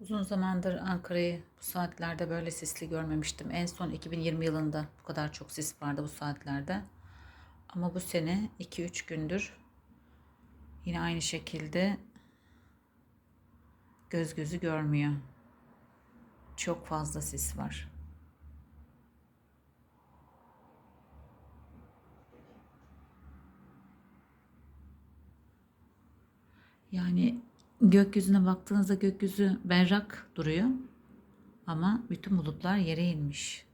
Uzun zamandır Ankara'yı bu saatlerde böyle sisli görmemiştim. En son 2020 yılında bu kadar çok sis vardı bu saatlerde. Ama bu sene 2-3 gündür yine aynı şekilde göz gözü görmüyor. Çok fazla sis var. Yani gökyüzüne baktığınızda gökyüzü berrak duruyor. Ama bütün bulutlar yere inmiş.